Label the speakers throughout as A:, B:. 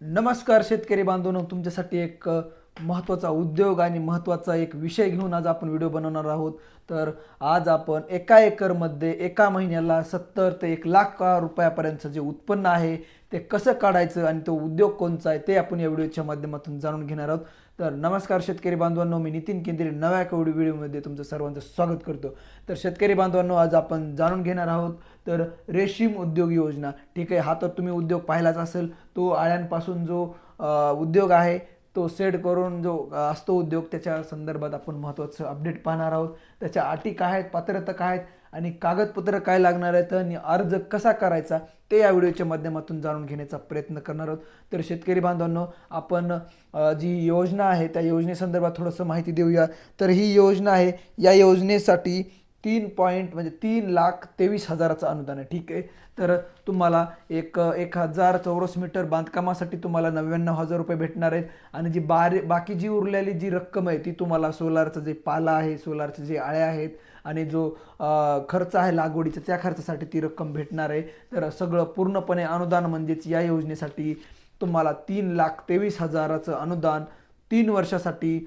A: नमस्कार शेतकरी बांधवांनो तुमच्यासाठी एक महत्त्वाचा उद्योग आणि महत्त्वाचा एक विषय घेऊन आज आपण व्हिडिओ बनवणार आहोत. तर आज आपण एका एकरमध्ये एका महिन्याला सत्तर ते एक लाख रुपयापर्यंतचं जे उत्पन्न आहे ते कसं काढायचं आणि तो उद्योग कोणचा आहे ते आपण या व्हिडिओच्या माध्यमातून जाणून घेणार आहोत. तर नमस्कार शेतकरी बांधवांनो मी नितीन केंद्रे. नव्या कवडी व्हिडिओमध्ये तुमचं सर्वांचं स्वागत करतो. तर शेतकरी बांधवांनो आज आपण जाणून घेणार आहोत तर रेशीम उद्योग योजना. ठीक आहे हा तर तुम्ही उद्योग पाहिलाच असेल. तो आळ्यांपासून जो उद्योग आहे तो सेट करून जो असतो उद्योग त्याच्या संदर्भात आपण महत्त्वाचं अपडेट पाहणार आहोत. त्याच्या अटी काय आहेत पात्रता काय आहेत आणि कागदपत्र काय लागणार आहेत आणि अर्ज कसा करायचा ते या व्हिडिओच्या माध्यमातून जाणून घेण्याचा प्रयत्न करणार आहोत. तर शेतकरी बांधवांनो आपण जी योजना आहे त्या योजनेसंदर्भात थोडंसं माहिती देऊया. तर ही योजना आहे या योजनेसाठी तीन पॉईंट म्हणजे तीन लाख तेवीस हजाराचं अनुदान आहे. ठीक आहे? तर तुम्हाला एक एक हजार चौरस मीटर बांधकामासाठी तुम्हाला नव्याण्णव हजार रुपये भेटणार आहेत. आणि जी बारे बाकी जी उरलेली जी रक्कम आहे ती तुम्हाला सोलारचं जे पाला आहे सोलारचे जे आळ्या आहेत आणि जो खर्च आहे लागवडीचा त्या खर्चासाठी ती रक्कम भेटणार आहे. तर सगळं पूर्णपणे अनुदान म्हणजेच या योजनेसाठी तुम्हाला तीन लाख तेवीस हजाराचं अनुदान तीन वर्षासाठी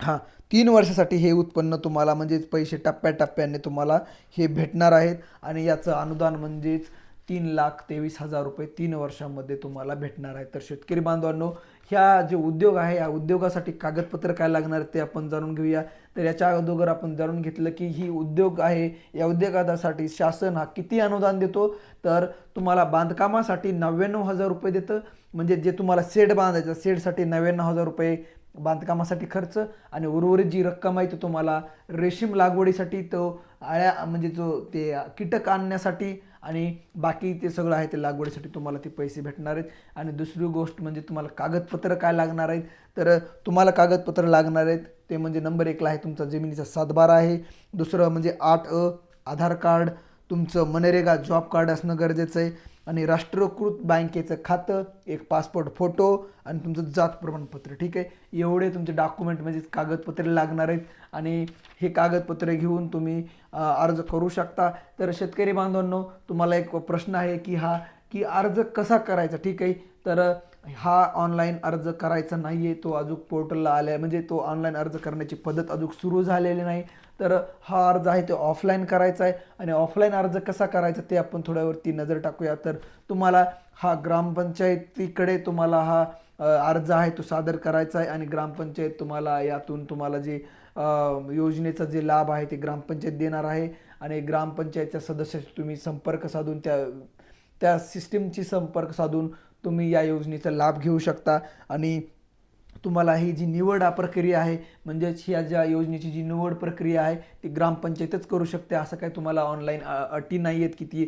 A: हां तीन वर्षासाठी हे उत्पन्न तुम्हाला म्हणजेच पैसे टप्प्याटप्प्याने तुम्हाला हे भेटणार आहेत. आणि याचं अनुदान म्हणजेच तीन लाख तेवीस हजार रुपये तीन वर्षामध्ये तुम्हाला भेटणार आहे. तर शेतकरी बांधवांनो ह्या जे उद्योग आहे या उद्योगासाठी कागदपत्र काय लागणार ते आपण जाणून घेऊया. तर याच्या अगोदर आपण जाणून घेतलं की ही उद्योग आहे या उद्योगासाठी शासन हा किती अनुदान देतो? तर तुम्हाला बांधकामासाठी नव्याण्णव हजार रुपये देतं. म्हणजे जे तुम्हाला सेड बांधायचं सेडसाठी नव्याण्णव हजार रुपये बांधकामासाठी खर्च आणि उर्वरित जी रक्कम आहे ती तुम्हाला रेशीम लागवडीसाठी तो आळ्या म्हणजे जो ते कीटक आणण्यासाठी आणि बाकी ते सगळं आहे ते लागवडीसाठी तुम्हाला ते पैसे भेटणार आहेत. आणि दुसरी गोष्ट म्हणजे तुम्हाला कागदपत्र काय लागणार आहेत? तर तुम्हाला कागदपत्र लागणार आहेत. ते म्हणजे नंबर एकला आहे तुमचा जमिनीचा सातबारा आहे. दुसरं म्हणजे आठ अ आधार कार्ड तुमचं मनरेगा जॉब कार्ड असणं गरजेचं आहे. आणि राष्ट्रीयकृत बँकेचं खातं एक पासपोर्ट फोटो आणि तुमचं जात प्रमाणपत्र ठीक आहे? एवढे तुमचे डॉक्युमेंट म्हणजे कागदपत्रे लागणार आहेत आणि हे कागदपत्रे घेऊन तुम्ही अर्ज करू शकता. तर शेतकरी बांधवांनो तुम्हाला एक प्रश्न आहे की हा की अर्ज कसा करायचा ठीक आहे? तर हा ऑनलाईन अर्ज करायचा नाही आहे तो अजून पोर्टलला आला आहे म्हणजे तो ऑनलाईन अर्ज करण्याची पद्धत अजून सुरू झालेली नाही. तर हा अर्ज आहे तो ऑफलाईन करायचा आहे. आणि ऑफलाईन अर्ज कसा करायचा ते आपण थोड्यावरती नजर टाकूया. तर तुम्हाला हा ग्रामपंचायतीकडे तुम्हाला हा अर्ज आहे तो सादर करायचा आहे. आणि ग्रामपंचायत तुम्हाला यातून तुम्हाला जे योजनेचा जे लाभ आहे ते ग्रामपंचायत देणार आहे. आणि ग्रामपंचायतच्या सदस्याशी तुम्ही संपर्क साधून त्या त्या सिस्टीमची संपर्क साधून तुम्ही या योजनेचा लाभ घेऊ शकता. आणि तुम्हाला ही जी निवड प्रक्रिया आहे म्हणजेच ह्या ज्या योजनेची जी निवड प्रक्रिया आहे ती ग्रामपंचायतच करू शकते असं काय तुम्हाला ऑनलाईन अटी नाही आहेत की ती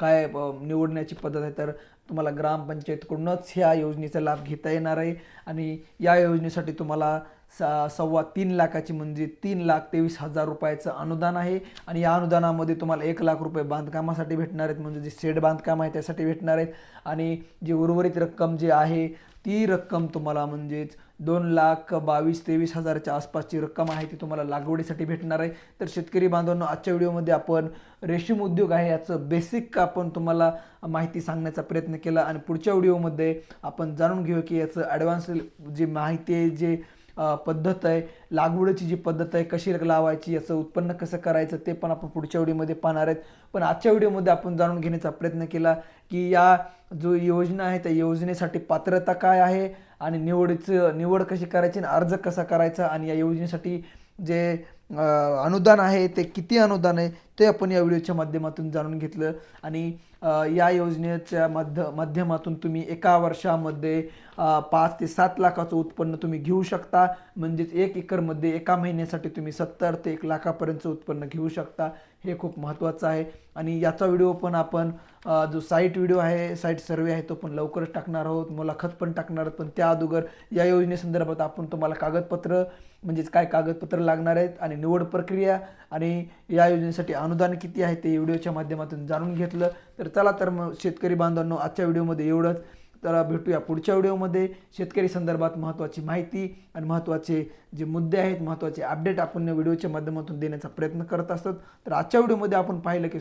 A: काय निवडण्याची पद्धत आहे. तर तुम्हाला ग्रामपंचायतकडूनच ह्या योजनेचा लाभ घेता येणार आहे. आणि या योजनेसाठी तुम्हाला सा सव्वा तीन लाखाची म्हणजे तीन लाख तेवीस हजार रुपयाचं अनुदान आहे. आणि या अनुदानामध्ये तुम्हाला एक लाख रुपये बांधकामासाठी भेटणार आहेत. म्हणजे जे शेड बांधकाम आहे त्यासाठी भेटणार आहेत. आणि जी उर्वरित रक्कम जी आहे ती रक्कम तुम्हाला म्हणजेच दोन लाख बावीस तेवीस हजारच्या आसपासची रक्कम आहे ती तुम्हाला लागवडीसाठी भेटणार आहे. तर शेतकरी बांधवांना आजच्या व्हिडिओमध्ये आपण रेशीम उद्योग आहे याचं बेसिक आपण तुम्हाला माहिती सांगण्याचा प्रयत्न केला. आणि पुढच्या व्हिडिओमध्ये आपण जाणून घेऊ की याचं ॲडव्हान्स जी माहिती आहे जे पद्धत आहे. लागवडीची जी पद्धत आहे कशी लावायची याचं उत्पन्न कसं करायचं ते पण आपण पुढच्या व्हिडिओमध्ये पाहणार आहेत. पण आजच्या व्हिडिओमध्ये आपण जाणून घेण्याचा प्रयत्न केला की या जो योजना आहे त्या योजनेसाठी पात्रता काय आहे आणि निवडीचं निवड कशी करायची आणि अर्ज कसा करायचा आणि या योजनेसाठी जे अनुदान आहे ते किती अनुदान आहे ते आपण या व्हिडिओच्या माध्यमातून जाणून घेतलं. आणि या योजनेच्या माध्य माध्यमातून तुम्ही एका वर्षामध्ये पाच ते सात लाखाचं उत्पन्न तुम्ही घेऊ शकता. म्हणजेच एक एकरमध्ये एका महिन्यासाठी तुम्ही सत्तर ते एक लाखापर्यंतचं उत्पन्न घेऊ शकता. हे खूप महत्त्वाचं आहे. आणि याचा व्हिडिओ पण आपण जो साईट व्हिडिओ आहे साईट सर्वे आहे तो पण लवकरच टाकणार आहोत. मुलाखत पण टाकणार आहोत. पण त्या अगोदर या योजनेसंदर्भात आपण तुम्हाला कागदपत्र म्हणजेच काय कागदपत्र लागणार आहेत आणि निवड प्रक्रिया आणि या योजनेसाठी अनुदान किती आहे ते व्हिडिओच्या माध्यमातून जाणून घेतलं. तर चला तर मग शेतकरी बांधवांनो आजच्या व्हिडिओमध्ये एवढंच. तर भेटूया पुढच्या व्हिडिओमध्ये. शेतकरी संदर्भात महत्त्वाची माहिती आणि महत्त्वाचे जे मुद्दे आहेत महत्त्वाचे अपडेट आपण या व्हिडिओच्या माध्यमातून देण्याचा प्रयत्न करत असतात. तर आजच्या व्हिडिओमध्ये आपण पाहिलं की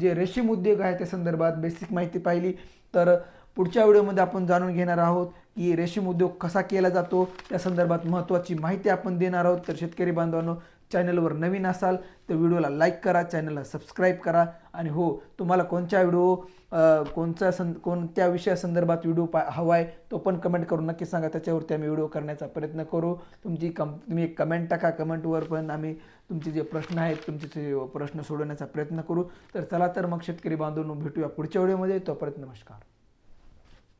A: जे रेशीम उद्योग आहे त्या संदर्भात बेसिक माहिती पाहिली. तर पुढच्या व्हिडिओमध्ये आपण जाणून घेणार आहोत की रेशीम उद्योग कसा केला जातो त्या संदर्भात महत्त्वाची माहिती आपण देणार आहोत. तर शेतकरी बांधवांनो चॅनलवर नवीन असाल तर व्हिडिओला लाईक करा चॅनलला सबस्क्राईब करा. आणि हो तुम्हाला कोणत्या व्हिडिओ अ, कोणत्या सं कोणत्या विषयासंदर्भात व्हिडिओ पा हवा आहे तो पण कमेंट करून नक्की सांगा. त्याच्यावरती आम्ही व्हिडिओ करण्याचा प्रयत्न करू. तुमची कम तुम्ही एक कमेंट टाका कमेंटवर पण आम्ही तुमचे जे प्रश्न आहेत तुमचे ते प्रश्न सोडवण्याचा प्रयत्न करू. तर चला तर मग शेतकरी बांधून भेटूया पुढच्या व्हिडिओमध्ये. तोपर्यंत नमस्कार.